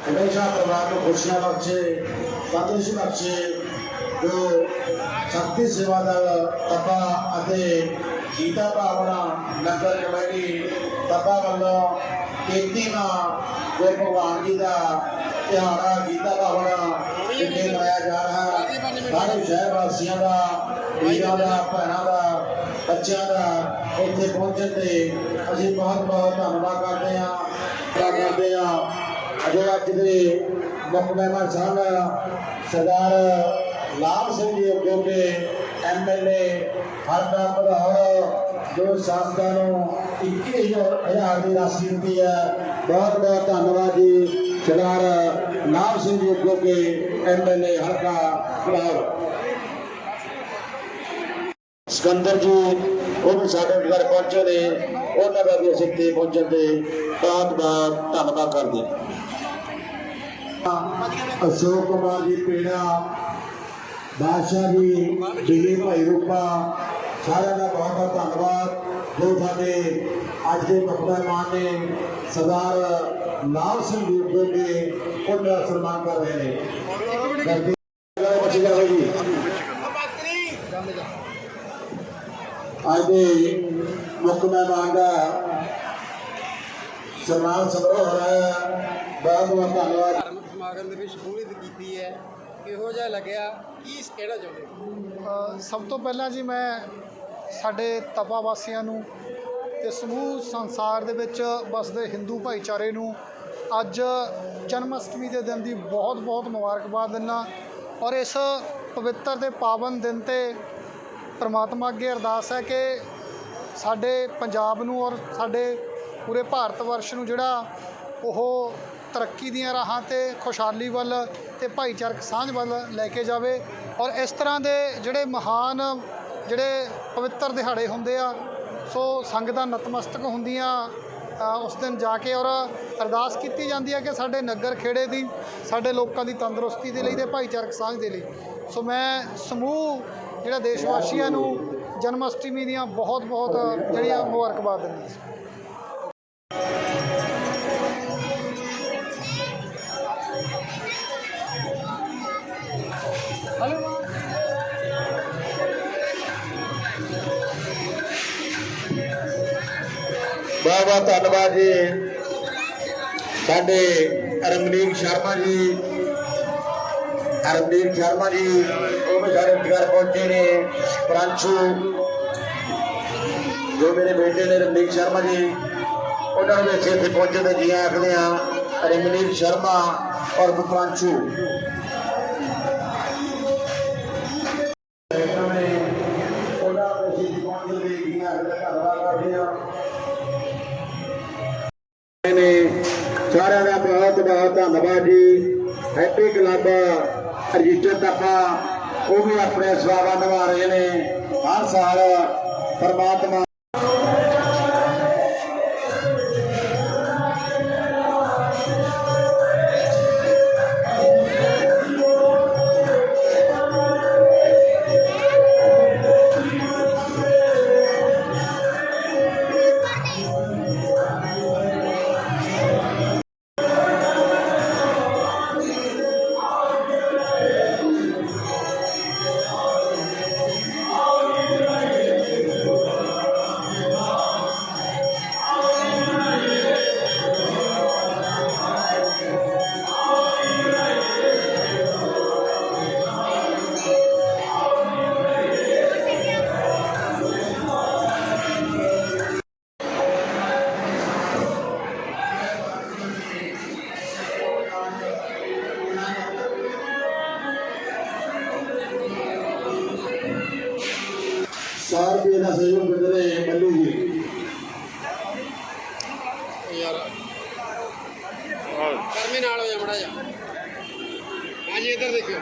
ਹਮੇਸ਼ਾ ਪਰਿਵਾਰ ਨੂੰ ਖੁਸ਼ੀਆਂ ਬਖਸ਼ੇ ਤੰਦਰੁਸਤੀ ਬਖਸ਼ੇ ਜੋ ਸ਼ਕਤੀ ਸੇਵਾ ਦਾ ਤਪਾ ਅਤੇ ਗੀਤਾ ਭਾਵਨਾ ਨਗਰ ਕਮੇਟੀ ਤਪਾ ਵੱਲੋਂ ਤੇਤੀਵਾਂ ਜੋ ਭਗਵਾਨ ਜੀ ਦਾ ਤਿਹਾੜਾ ਗੀਤਾ ਭਾਵਨਾ ਵਿਖੇ ਲਾਇਆ ਜਾ ਰਿਹਾ ਸਾਰੇ ਸ਼ਹਿਰ ਵਾਸੀਆਂ ਦਾ ਵੀਰਾਂ ਦਾ ਭੈਣਾਂ ਦਾ ਬੱਚਿਆਂ ਦਾ ਇੱਥੇ ਪਹੁੰਚਣ ਤੇ ਅਸੀਂ ਬਹੁਤ ਬਹੁਤ ਧੰਨਵਾਦ ਕਰਦੇ ਹਾਂ ਅੱਜ ਦੇ ਮੁੱਖ ਮਹਿਮਾਨ ਸਾਹਿਬ ਸਰਦਾਰ ਲਾਭ ਸਿੰਘ ਜੀ ਜੋ ਕਿ ਐਮਐਲਏ ਹਰਦਾ ਭਦੌੜ ਜੋ ਸੰਸਥਾ ਨੂੰ 21000 ਦੀ ਰਾਸ਼ੀ ਦਿੱਤੀ ਹੈ। ਬਹੁਤ ਬਹੁਤ ਧੰਨਵਾਦ ਜੀ, ਸਰਦਾਰ ਲਾਭ ਸਿੰਘ ਜੀ ਜੋ ਕਿ ਐਮਐਲਏ ਹਰਦਾ ਭਦੌੜ ਸਿਕੰਦਰ ਜੀ, ਉਹ ਵੀ ਸਾਡੇ ਘਰ ਪਹੁੰਚੇ ਨੇ, ਉਹਨਾਂ ਦਾ ਵੀ ਅਸੀਂ ਤੇ ਪਹੁੰਚਣ ਤੇ ਬਹੁਤ ਬਹੁਤ ਧੰਨਵਾਦ ਕਰਦੇ ਹਾਂ। ਅਸ਼ੋਕ ਕੁਮਾਰ ਜੀ ਪੇੜਾ ਬਾਦਸ਼ਾਹ ਜੀ ਬਿਜਲੀ ਭਾਈ ਰੂਪਾ, ਸਾਰਿਆਂ ਦਾ ਬਹੁਤ ਬਹੁਤ ਧੰਨਵਾਦ। ਜੋ ਸਾਡੇ ਅੱਜ ਦੇ ਮਹਿਮਾਨ ਨੇ ਸਰਦਾਰ ਲਾਲ ਸਿੰਘ ਜੀ ਜੋ ਉਹਨਾਂ ਦਾ ਸਨਮਾਨ ਕਰ ਰਹੇ ਨੇ। ਗੱਡੀ ਬੱਚੀ ਜਾਓ ਅੱਜ ਦੇ ਮੁੱਖ ਮਹਿਮਾਨ ਦਾ ਸਨਮਾਨ ਸਮਾਰੋਹ ਹੋ ਰਿਹਾ ਹੈ। ਬਹੁਤ ਬਹੁਤ ਧੰਨਵਾਦ। ਸਮਾਗਮ ਦੇ ਵਿੱਚ ਸ਼ਮੂਲੀਅਤ ਕੀਤੀ ਹੈ ਕਿਹੋ ਜਿਹਾ ਲੱਗਿਆ ਕੀ ਕਹਿਣਾ ਚਾਹੁੰਦੇ ਹੋ? ਅ, ਸਭ ਤੋਂ ਪਹਿਲਾਂ ਜੀ ਮੈਂ ਸਾਡੇ ਤਪਾ ਵਾਸੀਆਂ ਨੂੰ ਤੇ ਸਮੂਹ ਸੰਸਾਰ ਦੇ ਵਿੱਚ ਵਸਦੇ ਹਿੰਦੂ ਭਾਈਚਾਰੇ ਨੂੰ ਅੱਜ ਜਨਮ ਅਸ਼ਟਮੀ ਦੇ ਦਿਨ ਦੀ ਬਹੁਤ ਬਹੁਤ ਮੁਬਾਰਕਬਾਦ ਦਿੰਦਾ ਔਰ ਇਸ ਪਵਿੱਤਰ ਤੇ ਪਾਵਨ ਦਿਨ ਤੇ ਪ੍ਰਮਾਤਮਾ ਅੱਗੇ ਅਰਦਾਸ ਹੈ ਕਿ ਸਾਡੇ ਪੰਜਾਬ ਨੂੰ ਔਰ ਸਾਡੇ ਪੂਰੇ ਭਾਰਤ ਵਰਸ਼ ਨੂੰ ਜਿਹੜਾ ਉਹ ਤਰੱਕੀ ਦੀਆਂ ਰਾਹਾਂ ਤੇ ਖੁਸ਼ਹਾਲੀ ਵੱਲ ਤੇ ਭਾਈਚਾਰਕ ਸਾਂਝ ਵੱਲ ਲੈ ਕੇ ਜਾਵੇ ਔਰ ਇਸ ਤਰ੍ਹਾਂ ਦੇ ਜਿਹੜੇ ਮਹਾਨ, ਜਿਹੜੇ ਪਵਿੱਤਰ ਦਿਹਾੜੇ ਹੁੰਦੇ ਆ, ਸੋ ਸੰਗਤਾਂ ਨਤਮਸਤਕ ਹੁੰਦੀਆਂ ਉਸ ਦਿਨ ਜਾ ਕੇ ਔਰ ਅਰਦਾਸ ਕੀਤੀ ਜਾਂਦੀ ਹੈ ਕਿ ਸਾਡੇ ਨਗਰ ਖੇੜੇ ਦੀ, ਸਾਡੇ ਲੋਕਾਂ ਦੀ ਤੰਦਰੁਸਤੀ ਦੇ ਲਈ ਤੇ ਭਾਈਚਾਰਕ ਸਾਂਝ ਦੇ ਲਈ। ਸੋ ਮੈਂ ਸਮੂਹ, ਜਿਹੜਾ ਦੇਸ਼ ਵਾਸੀਆਂ ਨੂੰ ਜਨਮ ਅਸ਼ਟਮੀ ਦੀਆਂ ਬਹੁਤ ਬਹੁਤ ਜਿਹੜੀਆਂ ਮੁਬਾਰਕਬਾਦ ਦਿੰਦੀ ਦਿੰਦਾ ਬਹੁਤ ਬਹੁਤ ਧੰਨਵਾਦ ਜੀ। ਸਾਡੇ ਰਮਨੀਕ ਸ਼ਰਮਾ ਜੀ। ਰਮਨੀਕ ਸ਼ਰਮਾ ਜੀ, ਉਹ ਵੀ ਸਾਰੇ ਘਰ ਪਹੁੰਚੇ ਨੇ। ਪ੍ਰਾਂਸ਼ੂ, ਜੋ ਮੇਰੇ ਬੇਟੇ ਨੇ ਰਮਨੀਕ ਸ਼ਰਮਾ ਜੀ, ਉਹਨਾਂ ਨੂੰ ਵੀ ਇੱਥੇ ਇੱਥੇ ਪਹੁੰਚੇ ਤੇ ਜੀ ਆਖਦੇ ਆ ਰਮਨੀਕ ਸ਼ਰਮਾ ਔਰ ਪ੍ਰਾਂਸ਼ੂ। ਉਹਨਾਂ ਦੇ ਅਸੀਂ ਪਹੁੰਚੇ ਤੇ ਜੀ ਆਖਦੇ ਧੰਨਵਾਦ ਕਰਦੇ ਆ ਬਹੁਤ ਧੰਨਵਾਦ ਜੀ। ਹੈਪੀ ਕਲੱਬ ਰਜਿਸਟਰ ਤੱਕਾ ਉਹ ਵੀ ਆਪਣੇ ਸੇਵਾ ਨਿਭਾ ਰਹੇ ਨੇ। ਹਰ ਸਾਲ ਪਰਮਾਤਮਾ ਸੌ ਰੁਪਏ ਦਾ ਸਹਿਯੋਗ ਯਾਰ ਕਰਮੇ ਨਾਲ ਹੋ ਜਾ ਮੜਾ ਜਾ ਹਾਂਜੀ ਇੱਧਰ ਦੇਖਿਓ।